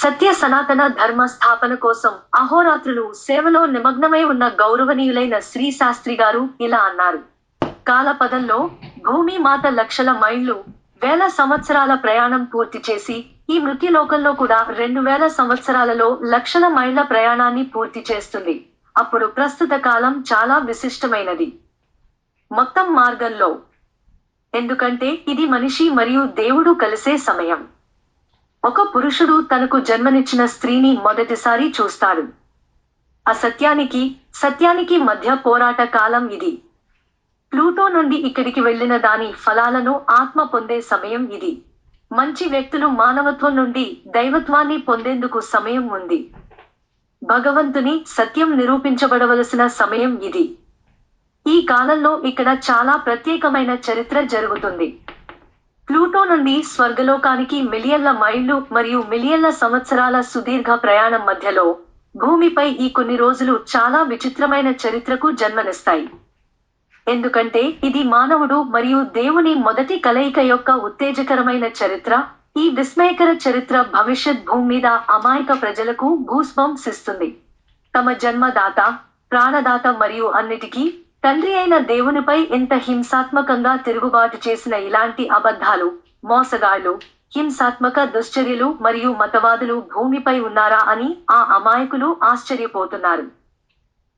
సత్య సనాతన ధర్మ స్థాపన కోసం అహోరాత్రులు సేవలో నిమగ్నమై ఉన్న గౌరవనీయులైన శ్రీ శాస్త్రి గారు ఇలా అన్నారు. కాలపదంలో భూమి మాత లక్షల మైళ్ళు వేల సంవత్సరాల ప్రయాణం పూర్తి చేసి ఈ మృత్యులోకంలో కూడా రెండు వేల సంవత్సరాలలో లక్షల మైళ్ళ ప్రయాణాన్ని పూర్తి చేస్తుంది. అప్పుడు ప్రస్తుత కాలం చాలా విశిష్టమైనది. మొత్తం మార్గంలో. ఎందుకంటే ఇది మనిషి మరియు దేవుడు కలిసే సమయం. ఒక పురుషుడు తనకు జన్మనిచ్చిన స్త్రీని మొదటిసారి చూస్తాడు. అసత్యానికి సత్యానికి మధ్య పోరాట కాలం ఇది. ప్లూటో నుండి ఇక్కడికి వెళ్ళిన దాని ఫలాలను ఆత్మ పొందే సమయం ఇది. మంచి వ్యక్తులు మానవత్వం నుండి దైవత్వాన్ని పొందేందుకు సమయం ఉంది. భగవంతుని సత్యం నిరూపించబడవలసిన సమయం ఇది. ఈ కాలంలో ఇక్కడ చాలా ప్రత్యేకమైన చరిత్ర జరుగుతుంది. ప్లూటో నుండి స్వర్గలోకానికి మిలియన్ల మైళ్ళు మరియు మిలియన్ల సంవత్సరాల సుదీర్ఘ ప్రయాణం మధ్యలో భూమిపై ఈ కొన్ని రోజులు చాలా విచిత్రమైన చరిత్రకు జన్మనిస్తాయి. ఎందుకంటే ఇది మానవుడు మరియు దేవుని మొదటి కలయిక యొక్క ఉత్తేజకరమైన చరిత్ర ఈ విస్మయకర చరిత్ర భవిష్యత్ భూమి మీద అమాయక ప్రజలకు గూస్బంప్స్ ఇస్తుంది తమ జన్మదాత ప్రాణదాత మరియు అన్నిటికీ తండ్రి అయిన దేవునిపై ఇంత హింసాత్మకంగా తిరుగుబాటు చేసిన ఇలాంటి అబద్ధాలు మోసగాళ్ళు హింసాత్మక దుశ్చర్యలు మరియు మతవాదులు భూమిపై ఉన్నారా అని ఆ అమాయకులు ఆశ్చర్యపోతున్నారు.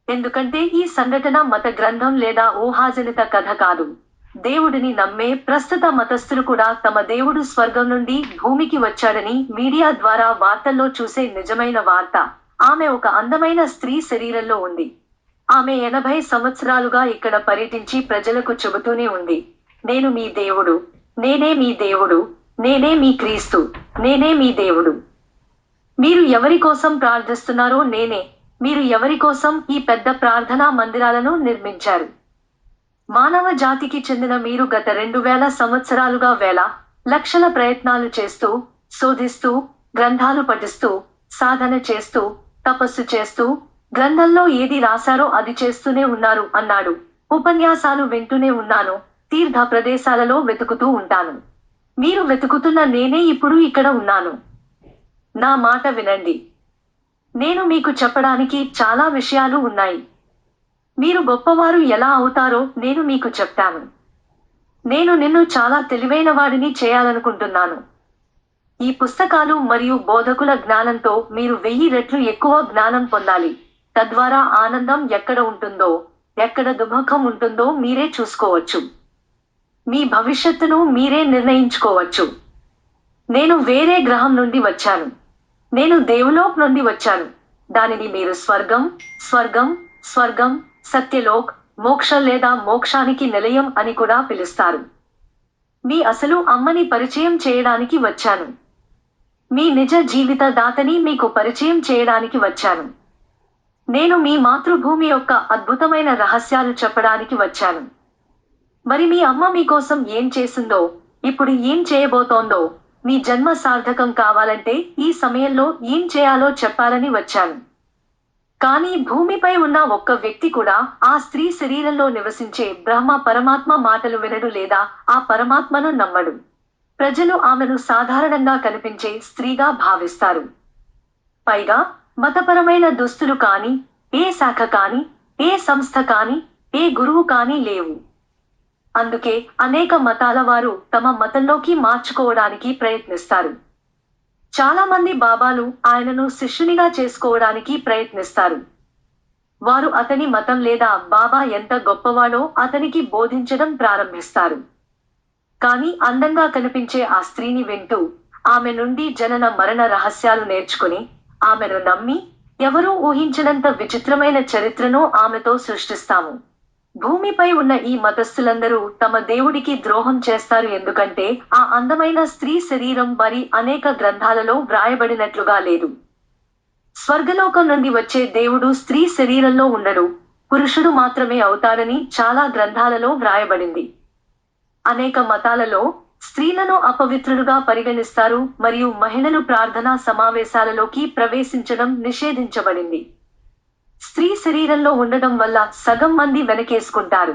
ఎందుకంటే ఈ సంఘటన మత గ్రంథం లేదా ఊహాజనిత కథ కాదు. దేవుడిని నమ్మే ప్రస్తుత మతస్థులు కూడా తమ దేవుడు స్వర్గం నుండి భూమికి వచ్చాడని మీడియా ద్వారా వార్తల్లో చూసే నిజమైన వార్త. ఆమె ఒక అందమైన స్త్రీ శరీరంలో ఉంది. ఆమె ఎనభై సంవత్సరాలుగా ఇక్కడ పర్యటించి ప్రజలకు చెబుతూనే ఉంది. నేను మీ దేవుడు. నేనే మీ దేవుడు. నేనే మీ క్రీస్తు. నేనే మీ దేవుడు. మీరు ఎవరి కోసం ప్రార్థిస్తున్నారో నేనే. మీరు ఎవరి కోసం ఈ పెద్ద ప్రార్థనా మందిరాలను నిర్మించారు? మానవ జాతికి చెందిన మీరు గత రెండు వేల సంవత్సరాలుగా వేల లక్షల ప్రయత్నాలు చేస్తూ శోధిస్తూ గ్రంథాలు పఠిస్తూ సాధన చేస్తూ తపస్సు చేస్తూ గ్రంథంలో ఏది రాశారో అది చేస్తూనే ఉన్నారు అన్నాడు. ఉపన్యాసాలు వింటూనే ఉన్నాను. తీర్థ ప్రదేశాలలో వెతుకుతూ ఉంటాను. మీరు వెతుకుతున్న నేనే ఇప్పుడు ఇక్కడ ఉన్నాను. నా మాట వినండి. నేను మీకు చెప్పడానికి చాలా విషయాలు ఉన్నాయి. మీరు గొప్పవారు ఎలా అవుతారో నేను మీకు చెప్తాను. నేను నిన్ను చాలా తెలివైన వాడిని చేయాలనుకుంటున్నాను. ఈ పుస్తకాలు మరియు బోధకుల జ్ఞానంతో మీరు వెయ్యి రెట్లు ఎక్కువ జ్ఞానం పొందాలి. తద్వారా ఆనందం ఎక్కడ ఉంటుందో ఎక్కడ దుఃఖం ఉంటుందో మీరే చూసుకోవచ్చు. మీ భవిష్యత్తును మీరే నిర్ణయించుకోవచ్చు. నేను వేరే గ్రహం నుండి వచ్చాను. నేను దేవులోక్ నుండి వచ్చాను. దానిని మీరు స్వర్గం స్వర్గం స్వర్గం సత్యలోక్ మోక్ష లేదా మోక్షానికి నిలయం అని కూడా పిలుస్తారు. మీ అసలు అమ్మని పరిచయం చేయడానికి వచ్చాను. మీ నిజ జీవిత దాతని మీకు పరిచయం చేయడానికి వచ్చాను. నేను మీ మాతృభూమి యొక్క అద్భుతమైన రహస్యాలు చెప్పడానికి వచ్చాను. మరి మీ అమ్మ మీకోసం ఏం చేసిందో ఇప్పుడు ఏం చేయబోతోందో మీ జన్మ సార్థకం కావాలంటే ఈ సమయంలో ఏం చేయాలో చెప్పాలని వచ్చాను. కానీ భూమిపై ఉన్న ఒక్క వ్యక్తి కూడా ఆ స్త్రీ శరీరంలో నివసించే బ్రహ్మ పరమాత్మ మాటలు వినడు లేదా ఆ పరమాత్మను నమ్మడు. ప్రజలు ఆమెను సాధారణంగా కనిపించే స్త్రీగా భావిస్తారు. పైగా మతపరమైన దుస్తులు కాని ఏ శాఖ కానీ ఏ సంస్థ కాని ఏ గురువు కానీ లేవు. అందుకే అనేక మతాల వారు తమ మతంలోకి మార్చుకోవడానికి ప్రయత్నిస్తారు. చాలా మంది బాబాలు ఆయనను శిష్యునిగా చేసుకోవడానికి ప్రయత్నిస్తారు. వారు అతని మతం లేదా బాబా ఎంత గొప్పవాడో అతనికి బోధించడం ప్రారంభిస్తారు. కానీ అందంగా కనిపించే ఆ స్త్రీని వింటూ ఆమె నుండి జనన మరణ రహస్యాలు నేర్చుకుని ఆమెను నమ్మి ఎవరూ ఊహించినంత విచిత్రమైన చరిత్రను ఆమెతో సృష్టిస్తాము. భూమిపై ఉన్న ఈ మతస్థులందరూ తమ దేవుడికి ద్రోహం చేస్తారు ఎందుకంటే ఆ అందమైన స్త్రీ శరీరం మరి అనేక గ్రంథాలలో వ్రాయబడినట్లుగా లేదు. స్వర్గలోకం నుండి వచ్చే దేవుడు స్త్రీ శరీరంలో ఉండడు పురుషుడు మాత్రమే అవుతారని చాలా గ్రంథాలలో వ్రాయబడింది. అనేక మతాలలో స్త్రీలను అపవిత్రులుగా పరిగణిస్తారు మరియు మహిళలు ప్రార్థనా సమావేశాలలోకి ప్రవేశించడం నిషేధించబడింది. స్త్రీ శరీరంలో ఉండడం వల్ల సగం మంది వెనకేసుకుంటారు.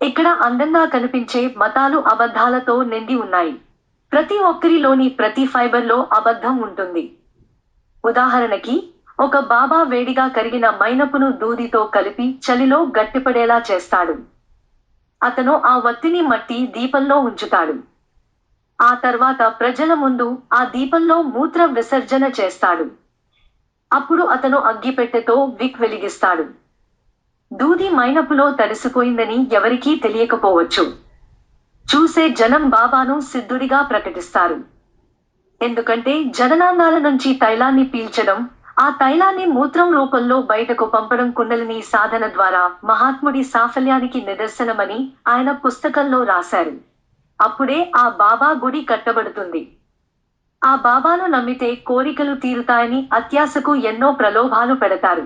ఇక్కడ అందంగా కనిపించే మతాలు అబద్ధాలతో నిండి ఉన్నాయి. ప్రతి ఒక్కరిలోని ప్రతి ఫైబర్లో అబద్ధం ఉంటుంది. ఉదాహరణకి ఒక బాబా వేడిగా కరిగిన మైనపును దూదితో కలిపి చలిలో గట్టిపడేలా చేస్తాడు. అతను ఆ వత్తిని మట్టి దీపంలో ఉంచుతాడు. ఆ తర్వాత ప్రజల ముందు ఆ దీపంలో మూత్ర విసర్జన చేస్తాడు. అప్పుడు అతను అగ్గిపెట్టెతో విక్ వెలిగిస్తాడు. దూది మైనపులో తడిసిపోయిందని ఎవరికీ తెలియకపోవచ్చు. చూసే జనం బాబాను సిద్ధుడిగా ప్రకటిస్తారు. ఎందుకంటే జననాంగాల నుంచి తైలాన్ని పీల్చడం ఆ తైలాన్ని మూత్రం రూపంలో బయటకు పంపడం కుండలిని సాధన ద్వారా మహాత్ముడి సాఫల్యానికి నిదర్శనమని ఆయన పుస్తకంలో రాశారు. అప్పుడే ఆ బాబా గుడి కట్టబడుతుంది. ఆ బాబాను నమ్మితే కోరికలు తీరుతాయని అత్యాశకు ఎన్నో ప్రలోభాలు పెడతారు.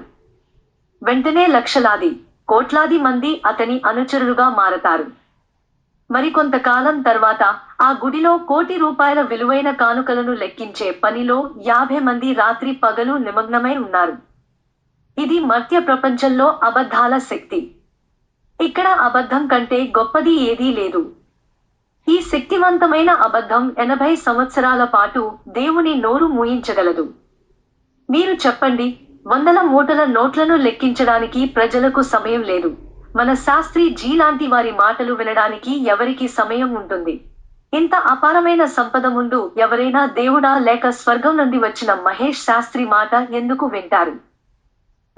వెంటనే లక్షలాది కోట్లాది మంది అతని అనుచరులుగా మారతారు. మరికొంతకాలం తర్వాత ఆ గుడిలో కోటి రూపాయల విలువైన కానుకలను లెక్కించే పనిలో యాభై మంది రాత్రి పగలు నిమగ్నమై ఉన్నారు. ఇది మధ్య ప్రపంచంలో అబద్ధాల శక్తి. ఇక్కడ అబద్ధం కంటే గొప్పది ఏదీ లేదు. ఈ శక్తివంతమైన అబద్ధం ఎనభై సంవత్సరాల పాటు దేవుని నోరు మూయించగలదు. మీరు చెప్పండి వందల మూటల నోట్లను లెక్కించడానికి ప్రజలకు సమయం లేదు. మన శాస్త్రి జీ లాంటి వారి మాటలు వినడానికి ఎవరికి సమయం ఉంటుంది? ఇంత అపారమైన సంపద ముందు ఎవరైనా దేవుడా లేక స్వర్గం నుండి వచ్చిన మహేష్ శాస్త్రి మాట ఎందుకు వింటారు?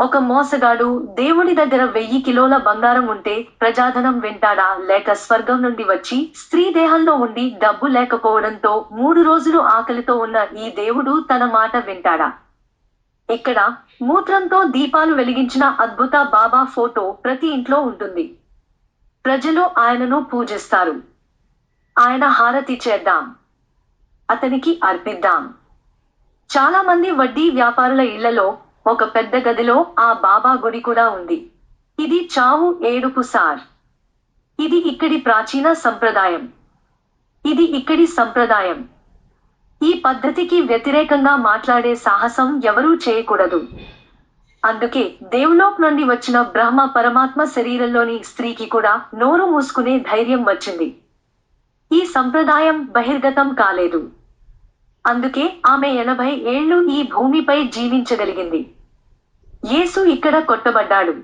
ఒక మోసగాడు దేవుడి దగ్గర వెయ్యి కిలోల బంగారం ఉంటే ప్రజాధనం వింటాడా లేక స్వర్గం నుండి వచ్చి స్త్రీ దేహంలో ఉండి డబ్బు లేకపోవడంతో మూడు రోజులు ఆకలితో ఉన్న ఈ దేవుడు తన మాట వింటాడా? ఇక్కడ మూత్రంతో దీపాలు వెలిగించిన అద్భుత బాబా ఫోటో ప్రతి ఇంట్లో ఉంటుంది. ప్రజలు ఆయనను పూజిస్తారు. ఆయన హారతి చేద్దాం. అతనికి అర్పిద్దాం. చాలా మంది వడ్డీ వ్యాపారుల ఇళ్ళలో ఒక పెద్ద గదిలో ఆ బాబా గుడి కూడా ఉంది. ఇది చావు ఏడుపు సార్. ఇది ఇక్కడి ప్రాచీన సంప్రదాయం. ఇది ఇక్కడి సంప్రదాయం. ఈ పద్ధతికి వ్యతిరేకంగా మాట్లాడే సాహసం ఎవరూ చేయకూడదు. అందుకే దేవులోక్ నుండి వచ్చిన బ్రహ్మ పరమాత్మ శరీరంలోని స్త్రీకి కూడా నోరు మూసుకునే ధైర్యం వచ్చింది. ఈ సంప్రదాయం బహిర్గతం కాలేదు. అందుకే ఆమె ఎనభై ఏళ్ళు ఈ భూమిపై జీవించగలిగింది. యేసు ఇక్కడ కొట్టబడ్డాడు.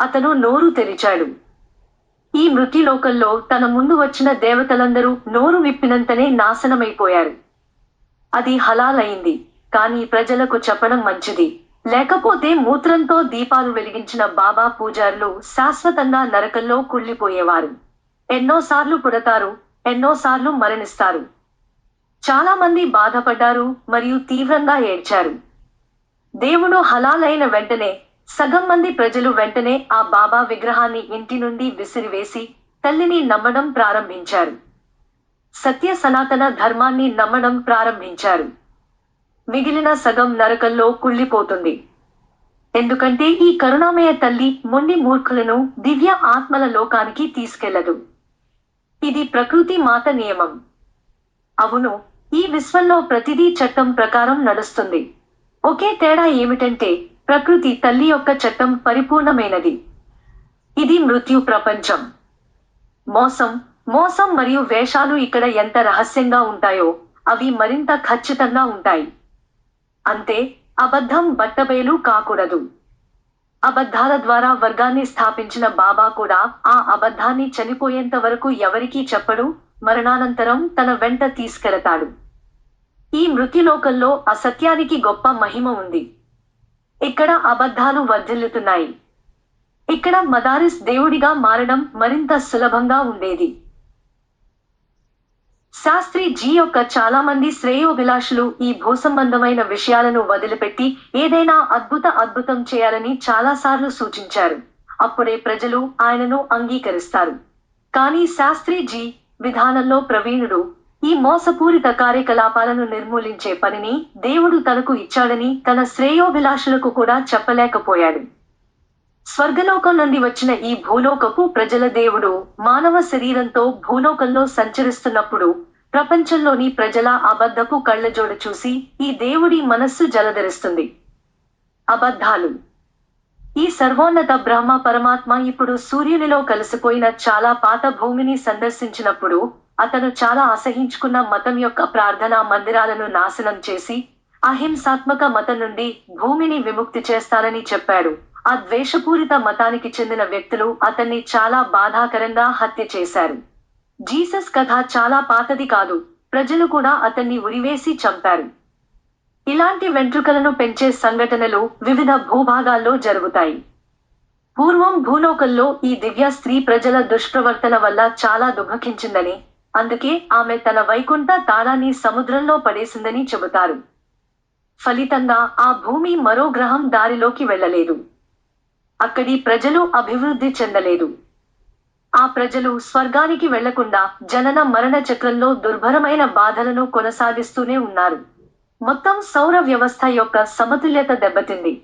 అతను నోరు తెరిచాడు. ఈ మృతిలోకంలో తన ముందు వచ్చిన దేవతలందరూ నోరు విప్పినంతనే నాశనమైపోయారు. అది హలాలైంది. కానీ ప్రజలకు చెప్పడం మంచిది. లేకపోతే మూత్రంతో దీపాలు వెలిగించిన బాబా పూజారులు శాశ్వతంగా నరకంలో కుళ్ళిపోయేవారు. ఎన్నోసార్లు పుడతారు ఎన్నోసార్లు మరణిస్తారు. చాలా మంది బాధపడ్డారు మరియు తీవ్రంగా ఏడ్చారు. దేవుడు హలాలైన వెంటనే సగం మంది ప్రజలు వెంటనే ఆ బాబా విగ్రహాన్ని ఇంటి నుండి విసిరివేసి తల్లిని నమ్మడం ప్రారంభించారు. సత్య సనాతన ధర్మాన్ని నమ్మడం ప్రారంభించారు. మిగిలిన సగం నరకంలో కుళ్ళిపోతుంది. ఎందుకంటే ఈ కరుణామయ తల్లి మొండి మూర్ఖులను దివ్య ఆత్మల లోకానికి తీసుకెళ్ళదు. ఇది ప్రకృతి మాత నియమం. అవును ఈ విశ్వంలో ప్రతిదీ చట్టం ప్రకారం నడుస్తుంది. ఒకే తేడా ఏమిటంటే ప్రకృతి తల్లి యొక్క చట్టం పరిపూర్ణమైనది. ఇది మృత్యు ప్రపంచం. మోసం మోసం మరియు వేషాలు ఇక్కడ ఎంత రహస్యంగా ఉంటాయో అవి మరింత ఖచ్చితంగా ఉంటాయి. అంతే అబద్ధం బట్టబయలు కాకూడదు. అబద్ధాల ద్వారా వర్గాన్ని స్థాపించిన బాబా కూడా ఆ అబద్ధాన్ని చనిపోయేంత వరకు ఎవరికీ చెప్పడు మరణానంతరం తన వెంట తీసుకెళతాడు. ఈ మృత్యులోకంలో అసత్యానికి గొప్ప మహిమ ఉంది. ఇక్కడ అబద్ధాలు వర్ధిల్లుతున్నాయి. ఇక్కడ మదారిస్ దేవుడిగా మారడం మరింత సులభంగా ఉండేది. శాస్త్రి జీ యొక్క చాలా మంది శ్రేయోభిలాషులు ఈ భూసంబంధమైన విషయాలను వదిలిపెట్టి ఏదైనా అద్భుత అద్భుతం చేయాలని చాలాసార్లు సూచించారు. అప్పుడే ప్రజలు ఆయనను అంగీకరిస్తారు. కానీ శాస్త్రి జీ విధానంలో ప్రవీణుడు ఈ మోసపూరిత కార్యకలాపాలను నిర్మూలించే పనిని దేవుడు తనకు ఇచ్చాడని తన శ్రేయోభిలాషులకు కూడా చెప్పలేకపోయాడు. స్వర్గలోకం నుండి వచ్చిన ఈ భూలోకపు ప్రజల దేవుడు మానవ శరీరంతో భూలోకంలో సంచరిస్తున్నప్పుడు ప్రపంచంలోని ప్రజల అబద్ధపు కళ్ళజోడు చూసి ఈ దేవుడి మనస్సు జలధరిస్తుంది. అబద్ధాలు. ఈ సర్వోన్నత బ్రహ్మ పరమాత్మ ఇప్పుడు సూర్యునిలో కలిసిపోయిన చాలా పాత భూమిని సందర్శించినప్పుడు అతను చాలా అసహించుకున్న మతం యొక్క ప్రార్థనా మందిరాలను నాశనం చేసి అహింసాత్మక మతం నుండి భూమిని విముక్తి చేస్తానని చెప్పాడు. ఆ ద్వేషపూరిత మతానికి చెందిన వ్యక్తులు అతన్ని చాలా బాధాకరంగా హత్య చేశారు. జీసస్ కథ చాలా పాతది కాదు. ప్రజలు కూడా అతన్ని ఉరివేసి చంపారు. ఇలాంటి వెంట్రుకలను పెంచే సంఘటనలు వివిధ భూభాగాల్లో జరుగుతాయి. పూర్వం భూలోకంలో ఈ దివ్య స్త్రీ ప్రజల దుష్ప్రవర్తన వల్ల చాలా దుఃఖించిందని అందుకే ఆమె తన వైకుంఠ తాళాన్ని సముద్రంలో పడేసిందని చెబుతారు. ఫలితంగా ఆ భూమి మరో గ్రహం దారిలోకి వెళ్ళలేదు. అక్కడి ప్రజలు అభివృద్ధి చెందలేదు. ఆ ప్రజలు స్వర్గానికి వెళ్ళకుండా జనన మరణ చక్రంలో దుర్భరమైన బాధలను కొనసాగిస్తూనే ఉన్నారు. మొత్తం సౌర వ్యవస్థ యొక్క సమతుల్యత దెబ్బతింది.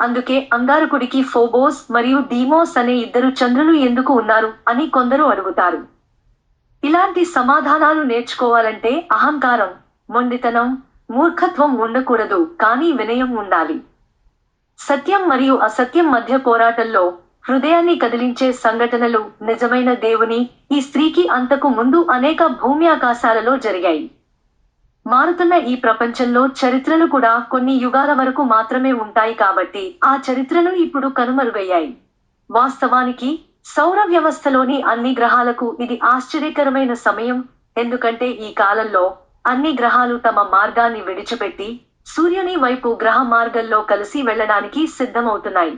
అందుకే అంగారకుడికి ఫోబోస్ మరియు డీమోస్ అనే ఇద్దరు చంద్రులు ఎందుకు ఉన్నారు అని కొందరు అడుగుతారు. ఇలాంటి సమాధానాలు నేర్చుకోవాలంటే అహంకారం మొండితనం మూర్ఖత్వం ఉండకూడదు కానీ వినయం ఉండాలి. సత్యం మరియు అసత్యం మధ్య పోరాటంలో హృదయాన్ని కదిలించే సంఘటనలు నిజమైన దేవుని ఈ స్త్రీకి అంతకు ముందు అనేక భూమి ఆకాశాలలో జరిగాయి. మారుతున్న ఈ ప్రపంచంలో చరిత్రలు కూడా కొన్ని యుగాల వరకు మాత్రమే ఉంటాయి కాబట్టి ఆ చరిత్రలు ఇప్పుడు కనుమరుగయ్యాయి. వాస్తవానికి సౌర వ్యవస్థలోని అన్ని గ్రహాలకు ఇది ఆశ్చర్యకరమైన సమయం ఎందుకంటే ఈ కాలంలో అన్ని గ్రహాలు తమ మార్గాన్ని విడిచిపెట్టి సూర్యుని వైపు గ్రహ మార్గంలో కలిసి వెళ్ళడానికి సిద్ధమవుతున్నాయి.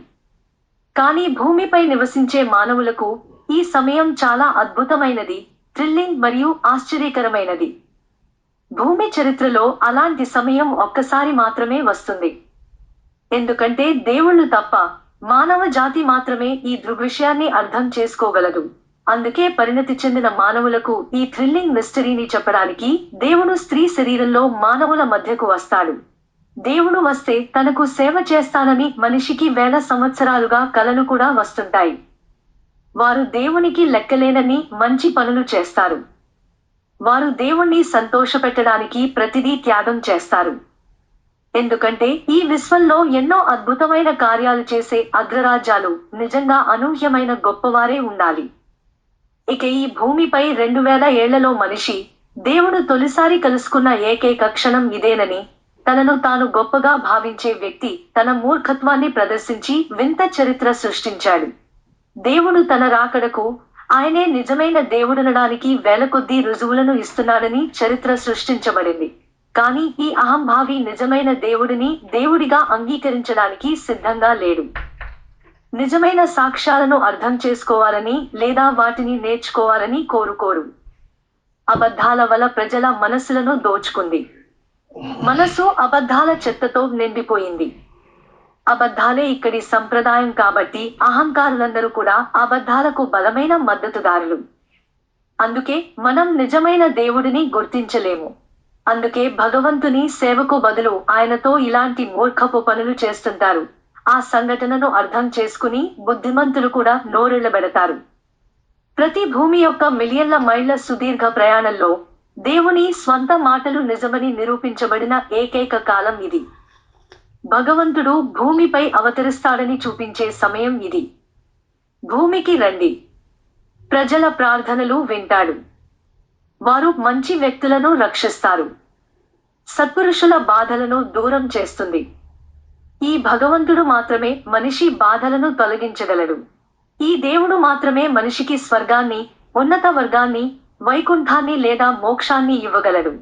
కానీ భూమిపై నివసించే మానవులకు ఈ సమయం చాలా అద్భుతమైనది థ్రిల్లింగ్ మరియు ఆశ్చర్యకరమైనది. భూమి చరిత్రలో అలాంటి సమయం ఒక్కసారి మాత్రమే వస్తుంది. ఎందుకంటే దేవుళ్ళు తప్ప మానవ జాతి మాత్రమే ఈ దృగ్విషయాన్ని అర్థం చేసుకోగలదు. అందుకే పరిణతి చెందిన మానవులకు ఈ థ్రిల్లింగ్ మిస్టరీని చెప్పడానికి దేవుడు స్త్రీ శరీరంలో మానవుల మధ్యకు వస్తాడు. దేవుడు వస్తే తనకు సేవ చేస్తానని మనిషికి వేల సంవత్సరాలుగా కలలు కూడా వస్తుంటాయి. వారు దేవునికి లెక్కలేనని మంచి పనులు చేస్తారు. వారు దేవుణ్ణి సంతోషపెట్టడానికి ప్రతిదీ త్యాగం చేస్తారు. ఎందుకంటే ఈ విశ్వంలో ఎన్నో అద్భుతమైన కార్యాలు చేసే అగ్రరాజ్యాలు నిజంగా అనూహ్యమైన గొప్పవారే ఉండాలి. ఇక ఈ భూమిపై రెండు వేల ఏళ్ళలో మనిషి దేవుడు తొలిసారి కలుసుకున్న ఏకైక క్షణం ఇదేనని తనను తాను గొప్పగా భావించే వ్యక్తి తన మూర్ఖత్వాన్ని ప్రదర్శించి వింత చరిత్ర సృష్టించాడు. దేవుడు తన రాకడకు ఆయనే నిజమైన దేవుడనడానికి వేల కొద్దీ రుజువులను ఇస్తున్నాడని చరిత్ర సృష్టించబడింది. కానీ ఈ అహంభావి నిజమైన దేవుడిని దేవుడిగా అంగీకరించడానికి సిద్ధంగా లేడు. నిజమైన సాక్ష్యాలను అర్థం చేసుకోవాలని లేదా వాటిని నేర్చుకోవాలని కోరుకోరు అబద్ధాల వల్ల ప్రజల మనసులను దోచుకుంది. మనసు అబద్ధాల చెత్తతో నిండిపోయింది. అబద్ధాలే ఇక్కడి సంప్రదాయం కాబట్టి అహంకారులందరూ కూడా అబద్ధాలకు బలమైన మద్దతుదారులు. అందుకే మనం నిజమైన దేవుడిని గుర్తించలేము. అందుకే భగవంతుని సేవకు బదులు ఆయనతో ఇలాంటి మూర్ఖపు పనులు చేస్తుంటారు. ఆ సంఘటనను అర్థం చేసుకుని బుద్ధిమంతులు కూడా నోరెళ్ళబెడతారు ప్రతి భూమి యొక్క మిలియన్ల మైళ్ళ సుదీర్ఘ ప్రయాణంలో దేవుని స్వంత మాటలు నిజమని నిరూపించబడిన ఏకైక కాలం ఇది. భగవంతుడు భూమిపై అవతరిస్తాడని చూపించే సమయం ఇది. భూమికి రండి. ప్రజల ప్రార్థనలు వింటాడు. వారు మంచి వ్యక్తులను రక్షిస్తారు. సత్పురుషుల బాధలను దూరం చేస్తుంది. ఈ భగవంతుడు మాత్రమే మనిషి బాధలను తొలగించగలడు. ఈ దేవుడు మాత్రమే మనిషికి స్వర్గాన్ని ఉన్నత వర్గాన్ని వైకుంఠాన్ని లేదా మోక్షాన్ని ఇవ్వగలడు.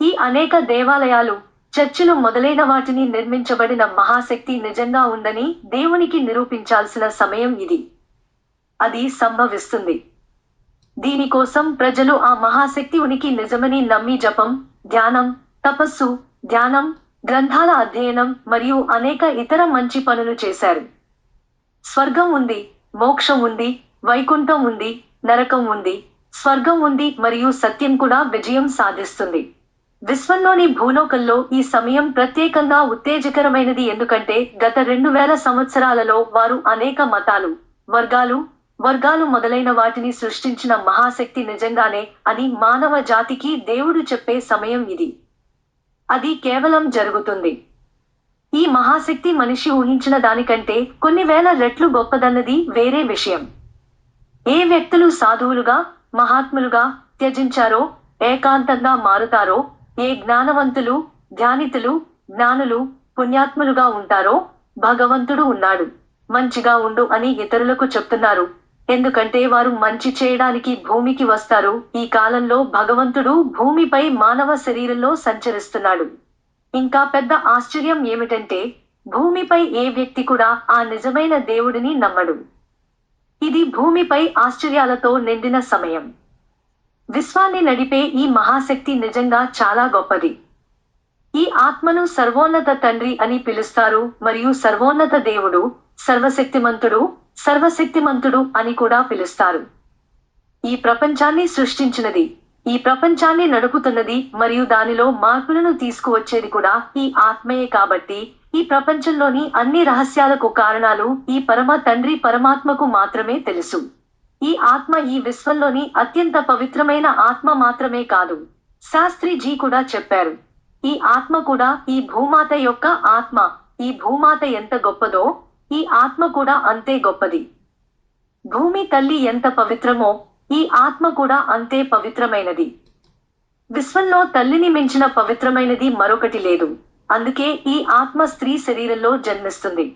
ఈ అనేక దేవాలయాలు చర్చిలు మొదలైన వాటిని నిర్మించబడిన మహాశక్తి నిజంగా ఉందని దేవునికి నిరూపించాల్సిన సమయం ఇది. అది సంభవిస్తుంది. దీనికోసం ప్రజలు ఆ మహాశక్తి ఉనికి నిజమని నమ్మి జపం ధ్యానం తపస్సు ధ్యానం గ్రంథాల అధ్యయనం మరియు అనేక ఇతర మంచి పనులు చేశారు. స్వర్గం ఉంది మోక్షం ఉంది వైకుంఠం ఉంది నరకం ఉంది స్వర్గం ఉంది మరియు సత్యం కూడా విజయం సాధిస్తుంది. విశ్వంలోని భూలోకంలో ఈ సమయం ప్రత్యేకంగా ఉత్తేజకరమైనది ఎందుకంటే గత రెండు వేల సంవత్సరాలలో వారు అనేక మతాలు వర్గాలు వర్గాలు మొదలైన వాటిని సృష్టించిన మహాశక్తి నిజంగానే అని మానవ జాతికి దేవుడు చెప్పే సమయం ఇది. అది కేవలం జరుగుతుంది. ఈ మహాశక్తి మనిషి ఊహించిన దానికంటే కొన్ని వేల రెట్లు గొప్పదన్నది వేరే విషయం. ఏ వ్యక్తులు సాధువులుగా మహాత్ములుగా త్యజించారో ఏకాంతంగా మారుతారో ఏ జ్ఞానవంతులు ధ్యానితులు జ్ఞానులు పుణ్యాత్ములుగా ఉంటారో భగవంతుడు ఉన్నాడు. మంచిగా ఉండు అని ఇతరులకు చెప్తున్నారు. ఎందుకంటే వారు మంచి చేయడానికి భూమికి వస్తారు. ఈ కాలంలో భగవంతుడు భూమిపై మానవ శరీరంలో సంచరిస్తున్నాడు. ఇంకా పెద్ద ఆశ్చర్యం ఏమిటంటే భూమిపై ఏ వ్యక్తి కూడా ఆ నిజమైన దేవుడిని నమ్మడు. ఇది భూమిపై ఆశ్చర్యాలతో నిండిన సమయం. విశ్వాన్ని నడిపే ఈ మహాశక్తి నిజంగా చాలా గొప్పది. ఈ ఆత్మను సర్వోన్నత తండ్రి అని పిలుస్తారు మరియు సర్వోన్నత దేవుడు సర్వశక్తిమంతుడు సర్వశక్తిమంతుడు అని కూడా పిలుస్తారు. ఈ ప్రపంచాన్ని సృష్టించినది ఈ ప్రపంచాన్ని నడుపుతున్నది మరియు దానిలో మార్పులను తీసుకువచ్చేది కూడా ఈ ఆత్మయే కాబట్టి ఈ ప్రపంచంలోని అన్ని రహస్యాలకు కారణాలు ఈ పరమ తండ్రి పరమాత్మకు మాత్రమే తెలుసు. ఈ ఆత్మ ఈ విశ్వంలోని అత్యంత పవిత్రమైన ఆత్మ మాత్రమే కాదు. శాస్త్రి జీ కూడా చెప్పారు. ఈ ఆత్మ కూడా ఈ భూమాత యొక్క ఆత్మ. ఈ భూమాత ఎంత గొప్పదో ఈ ఆత్మ కూడా అంతే గొప్పది. భూమి తల్లి ఎంత పవిత్రమో ఈ ఆత్మ కూడా అంతే పవిత్రమైనది. విశ్వంలో తల్లిని మించిన పవిత్రమైనది మరొకటి లేదు. అందుకే ఈ ఆత్మ స్త్రీ శరీరంలో జన్మిస్తుంది.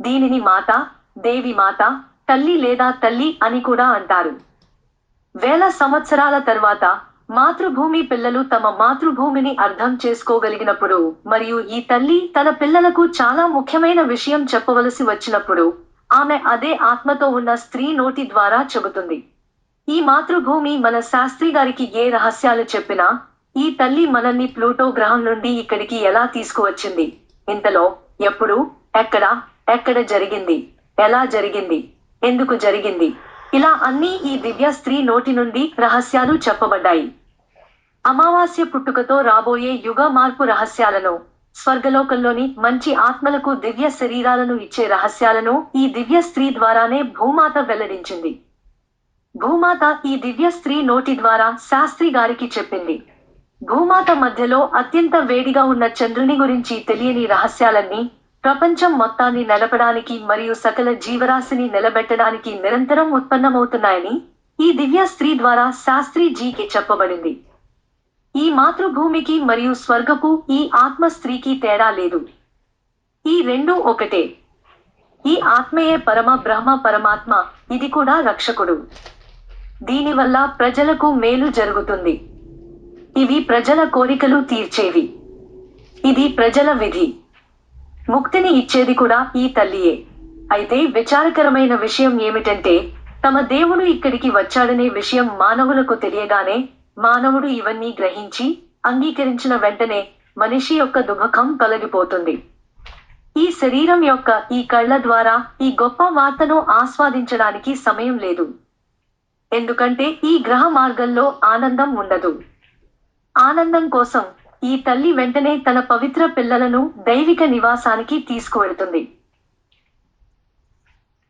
దీనిని మాత దేవి మాత తల్లి లేదా తల్లి అని కూడా అంటారు. వేల సంవత్సరాల తర్వాత మాతృభూమి పిల్లలు తమ మాతృభూమిని అర్థం చేసుకోగలిగినప్పుడు మరియు ఈ తల్లి తన పిల్లలకు చాలా ముఖ్యమైన విషయం చెప్పవలసి వచ్చినప్పుడు ఆమె అదే ఆత్మతో ఉన్న స్త్రీ నోటి ద్వారా చెబుతుంది. ఈ మాతృభూమి మన శాస్త్రి గారికి ఏ రహస్యాలు చెప్పినా ఈ తల్లి మనల్ని ప్లూటో గ్రహం నుండి ఇక్కడికి ఎలా తీసుకువచ్చింది? ఇంతలో ఎప్పుడు ఎక్కడ ఎక్కడ జరిగింది? ఎలా జరిగింది? ఎందుకు జరిగింది? ఇలా అన్నీ ఈ దివ్య స్త్రీ నోటి నుండి రహస్యాలు చెప్పబడ్డాయి. అమావాస్య పుట్టుకతో రాబోయే యుగ మార్పు రహస్యాలను స్వర్గలోకంలోని మంచి ఆత్మలకు దివ్య శరీరాలను ఇచ్చే రహస్యాలను ఈ దివ్య స్త్రీ ద్వారానే భూమాత వెల్లడించింది. భూమాత ఈ దివ్య స్త్రీ నోటి ద్వారా శాస్త్రి గారికి చెప్పింది. భూమాత మధ్యలో అత్యంత వేడిగా ఉన్న చంద్రుని గురించి తెలియని రహస్యాలన్నీ ప్రపంచం మొత్తాన్ని నడపడానికి మరియు సకల జీవరాశిని నిలబెట్టడానికి నిరంతరం ఉత్పన్నమవుతున్నాయని ఈ దివ్య స్త్రీ ద్వారా శాస్త్రి జీకి చెప్పబడింది. ఈ మాతృభూమికి మరియు స్వర్గపు ఈ ఆత్మ స్త్రీకి తేడా లేదు. ఈ రెండు ఒకటే. ఈ ఆత్మయే పరమ బ్రహ్మ పరమాత్మ ఇది కూడా రక్షకుడు. దీనివల్ల ప్రజలకు మేలు జరుగుతుంది. ఇవి ప్రజల కోరికలు తీర్చేవి. ఇది ప్రజల విధి. ముక్తిని ఇచ్చేది కూడా ఈ తల్లియే. అయితే విచారకరమైన విషయం ఏమిటంటే తమ దేవుడు ఇక్కడికి వచ్చాడనే విషయం మానవులకు తెలియగానే మానవుడు ఇవన్నీ గ్రహించి అంగీకరించిన వెంటనే మనిషి యొక్క దుఃఖం తొలగిపోతుంది. ఈ శరీరం యొక్క ఈ కళ్ళ ద్వారా ఈ గొప్ప వార్తను ఆస్వాదించడానికి సమయం లేదు. ఎందుకంటే ఈ గ్రహ మార్గంలో ఆనందం ఉండదు. ఆనందం కోసం ఈ తల్లి వెంటనే తన పవిత్ర పిల్లలను దైవిక నివాసానికి తీసుకువెళ్తుంది.